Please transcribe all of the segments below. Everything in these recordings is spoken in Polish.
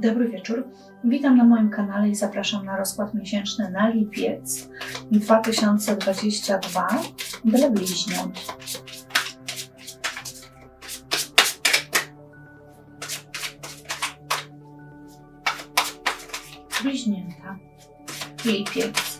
Dobry wieczór. Witam na moim kanale i zapraszam na rozkład miesięczny na lipiec 2022 dla bliźniąt. Bliźnięta. Lipiec.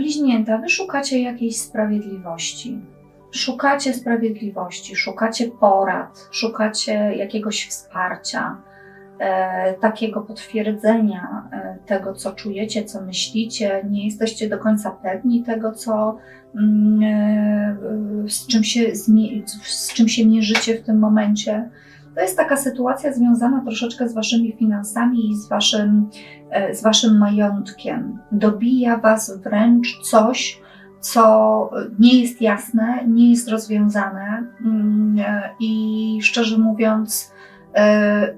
Bliźnięta, wy szukacie jakiejś sprawiedliwości. Szukacie sprawiedliwości, szukacie porad, szukacie jakiegoś wsparcia, e, takiego potwierdzenia e, tego, co czujecie, co myślicie. Nie jesteście do końca pewni tego, co, mm, e, z, czym się, zmie- z czym się mierzycie w tym momencie. To jest taka sytuacja związana troszeczkę z waszymi finansami i z waszym e, z waszym majątkiem. Dobija was wręcz coś, co nie jest jasne, nie jest rozwiązane mm, e, i szczerze mówiąc, e,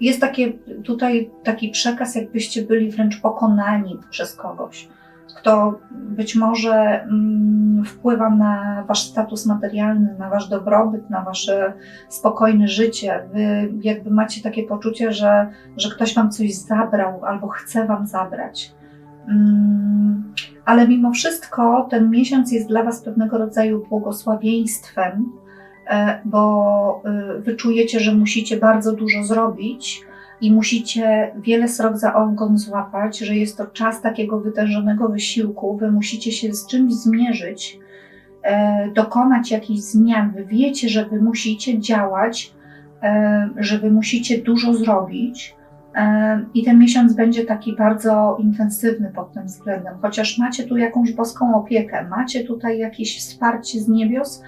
jest takie tutaj taki przekaz, jakbyście byli wręcz pokonani przez kogoś, kto być może mm, wpływa na wasz status materialny, na wasz dobrobyt, na wasze spokojne życie. Wy jakby macie takie poczucie, że że ktoś wam coś zabrał albo chce wam zabrać. Mm, Ale mimo wszystko ten miesiąc jest dla was pewnego rodzaju błogosławieństwem, e, bo e, wy czujecie, że musicie bardzo dużo zrobić i musicie wiele srok za ogon złapać, że jest to czas takiego wytężonego wysiłku, wy musicie się z czymś zmierzyć, e, dokonać jakichś zmian. Wy wiecie, że wy musicie działać, e, że wy musicie dużo zrobić. I ten miesiąc będzie taki bardzo intensywny pod tym względem, chociaż macie tu jakąś boską opiekę, macie tutaj jakieś wsparcie z niebios,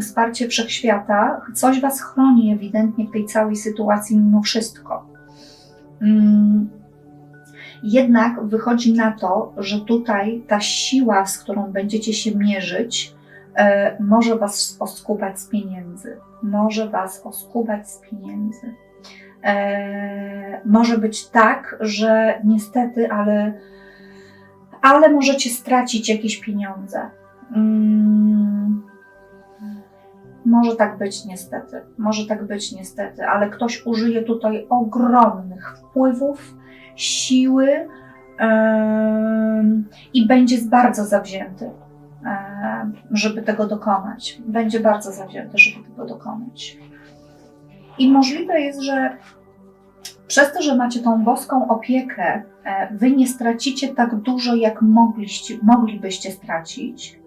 wsparcie wszechświata, coś was chroni ewidentnie w tej całej sytuacji mimo wszystko. Mm, Jednak wychodzi na to, że tutaj ta siła, z którą będziecie się mierzyć, e, może was oskubać z pieniędzy. Może was oskubać z pieniędzy. E, może być tak, że niestety, ale, ale możecie stracić jakieś pieniądze. Mm, może tak być niestety, może tak być niestety, ale ktoś użyje tutaj ogromnych wpływów, siły i będzie bardzo zawzięty, żeby tego dokonać. Będzie bardzo zawzięty, żeby tego dokonać. I możliwe jest, że przez to, że macie tą boską opiekę, e, wy nie stracicie tak dużo, jak mogliście, moglibyście stracić.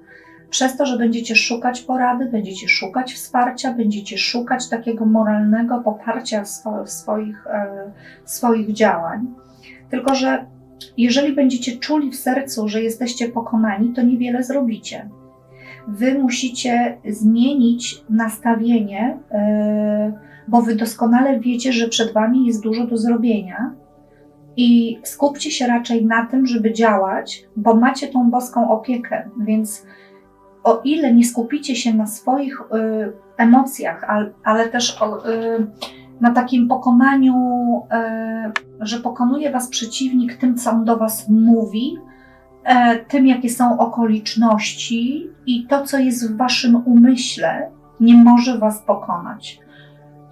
Przez to, że będziecie szukać porady, będziecie szukać wsparcia, będziecie szukać takiego moralnego poparcia swo- swoich, e, swoich działań. Tylko, że jeżeli będziecie czuli w sercu, że jesteście pokonani, to niewiele zrobicie. Wy musicie zmienić nastawienie. e, bo wy doskonale wiecie, że przed wami jest dużo do zrobienia i skupcie się raczej na tym, żeby działać, bo macie tą boską opiekę, więc o ile nie skupicie się na swoich y, emocjach, al, ale też o, y, na takim pokonaniu, y, że pokonuje was przeciwnik tym, co on do was mówi, e, tym, jakie są okoliczności i to, co jest w waszym umyśle, nie może was pokonać.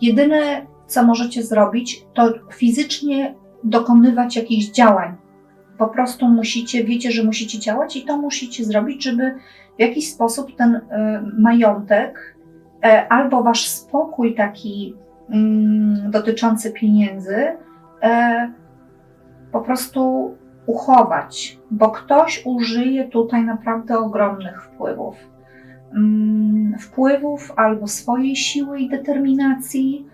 Jedyne, co możecie zrobić, to fizycznie dokonywać jakichś działań. Po prostu musicie, wiecie, że musicie działać i to musicie zrobić, żeby w jakiś sposób ten y, majątek e, albo wasz spokój taki mm, dotyczący pieniędzy e, po prostu uchować, bo ktoś użyje tutaj naprawdę ogromnych wpływów wpływów albo swojej siły i determinacji.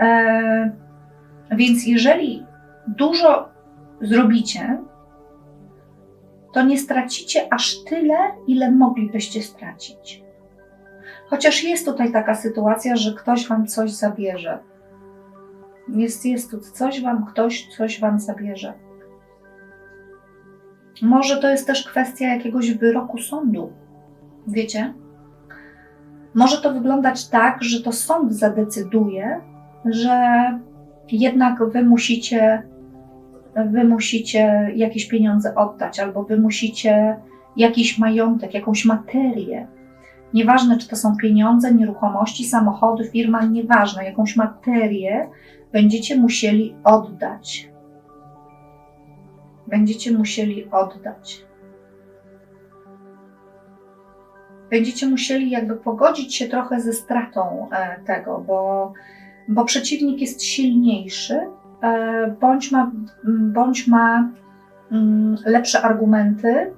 E, więc jeżeli dużo zrobicie, to nie stracicie aż tyle, ile moglibyście stracić. Chociaż jest tutaj taka sytuacja, że ktoś wam coś zabierze. Jest, jest tu coś wam, ktoś coś wam zabierze. Może to jest też kwestia jakiegoś wyroku sądu. Wiecie? Może to wyglądać tak, że to sąd zadecyduje, że jednak wy musicie, wy musicie jakieś pieniądze oddać, albo wy musicie jakiś majątek, jakąś materię. Nieważne, czy to są pieniądze, nieruchomości, samochody, firma, nieważne, jakąś materię będziecie musieli oddać. Będziecie musieli oddać. Będziecie musieli jakby pogodzić się trochę ze stratą e, tego, bo, bo przeciwnik jest silniejszy, e, bądź ma, bądź ma lepsze argumenty,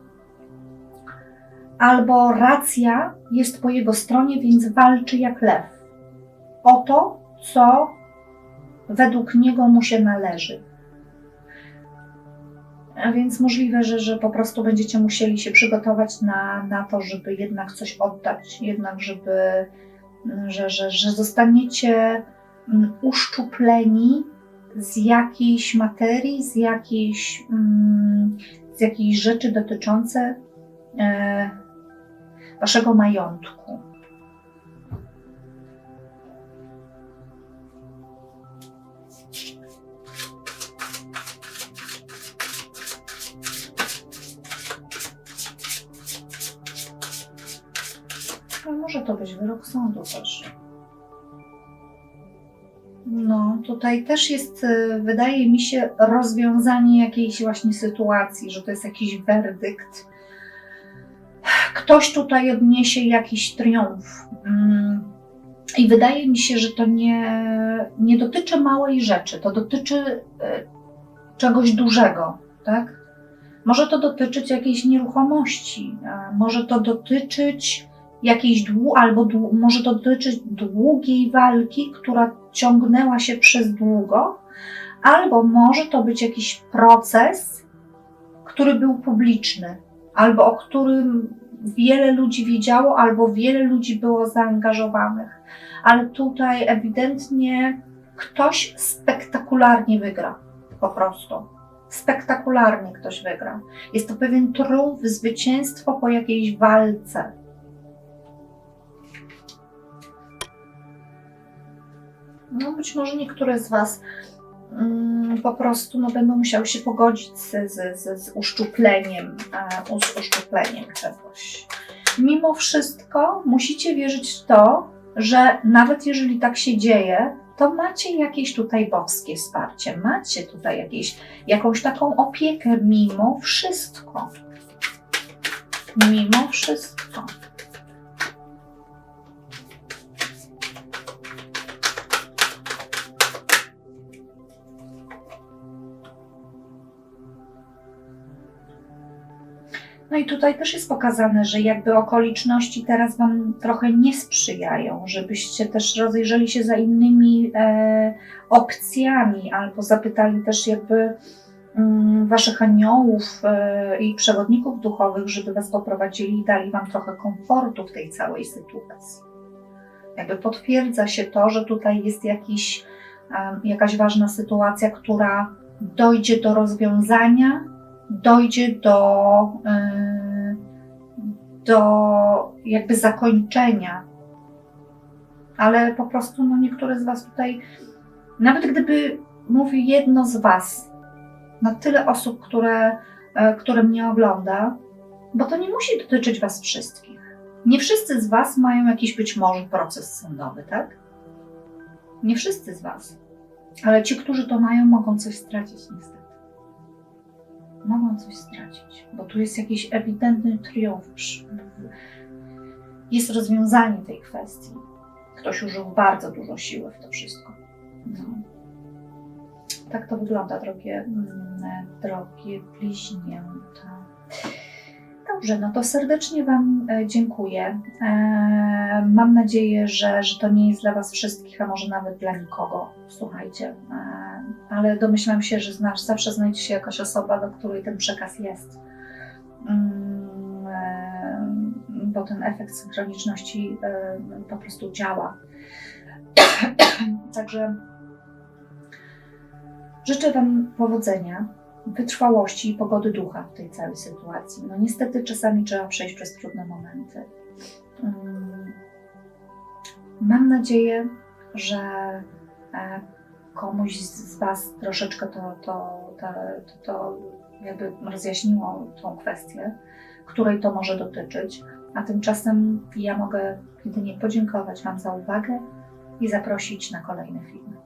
albo racja jest po jego stronie, więc walczy jak lew o to, co według niego mu się należy. A więc możliwe, że, że po prostu będziecie musieli się przygotować na, na to, żeby jednak coś oddać, jednak żeby, że, że, że zostaniecie mm, uszczupleni z jakiejś materii, z jakiejś, mm, z jakiejś rzeczy dotyczące e, waszego majątku. Może to być wyrok sądu też. No, tutaj też jest, y, wydaje mi się, rozwiązanie jakiejś właśnie sytuacji, że to jest jakiś werdykt. Ktoś tutaj odniesie jakiś triumf. Mm, I wydaje mi się, że to nie, nie dotyczy małej rzeczy, to dotyczy y, czegoś dużego, tak? Może to dotyczyć jakiejś nieruchomości, może to dotyczyć jakiejś dłu, albo dłu, może to dotyczyć długiej walki, która ciągnęła się przez długo, albo może to być jakiś proces, który był publiczny, albo o którym wiele ludzi wiedziało, albo wiele ludzi było zaangażowanych. Ale tutaj ewidentnie ktoś spektakularnie wygra, po prostu. Spektakularnie ktoś wygra. Jest to pewien triumf, zwycięstwo po jakiejś walce. No być może niektóre z Was mm, po prostu no, będą musiały się pogodzić z, z, z, z uszczupleniem, z uszczupleniem czegoś. Mimo wszystko musicie wierzyć w to, że nawet jeżeli tak się dzieje, to macie jakieś tutaj boskie wsparcie, macie tutaj jakieś, jakąś taką opiekę mimo wszystko. Mimo wszystko. No i tutaj też jest pokazane, że jakby okoliczności teraz Wam trochę nie sprzyjają, żebyście też rozejrzeli się za innymi e, opcjami albo zapytali też jakby mm, Waszych aniołów e, i przewodników duchowych, żeby Was poprowadzili i dali Wam trochę komfortu w tej całej sytuacji. Jakby potwierdza się to, że tutaj jest jakiś, e, jakaś ważna sytuacja, która dojdzie do rozwiązania dojdzie do, y, do jakby zakończenia. Ale po prostu no, niektóre z Was tutaj, nawet gdyby mówił jedno z Was, na tyle osób, które, e, które mnie ogląda, bo to nie musi dotyczyć Was wszystkich. Nie wszyscy z Was mają jakiś być może proces sądowy, tak? Nie wszyscy z Was. Ale ci, którzy to mają, mogą coś stracić niestety mogą coś stracić, bo tu jest jakiś ewidentny triumf. Jest rozwiązanie tej kwestii. Ktoś użył bardzo dużo siły w to wszystko. No. Tak to wygląda, drogie, mm, drogie bliźnięta. Dobrze, no to serdecznie Wam e, dziękuję. E, mam nadzieję, że, że to nie jest dla Was wszystkich, a może nawet dla nikogo. Słuchajcie, e, ale domyślam się, że znasz, zawsze znajdzie się jakaś osoba, do której ten przekaz jest. Mm, bo ten efekt synchroniczności po prostu działa. Także Życzę Wam powodzenia, wytrwałości i pogody ducha w tej całej sytuacji. No niestety czasami trzeba przejść przez trudne momenty. Mm, Mam nadzieję, że e, komuś z Was troszeczkę to, to, to, to, jakby rozjaśniło tą kwestię, której to może dotyczyć. A tymczasem ja mogę jedynie podziękować Wam za uwagę i zaprosić na kolejne filmy.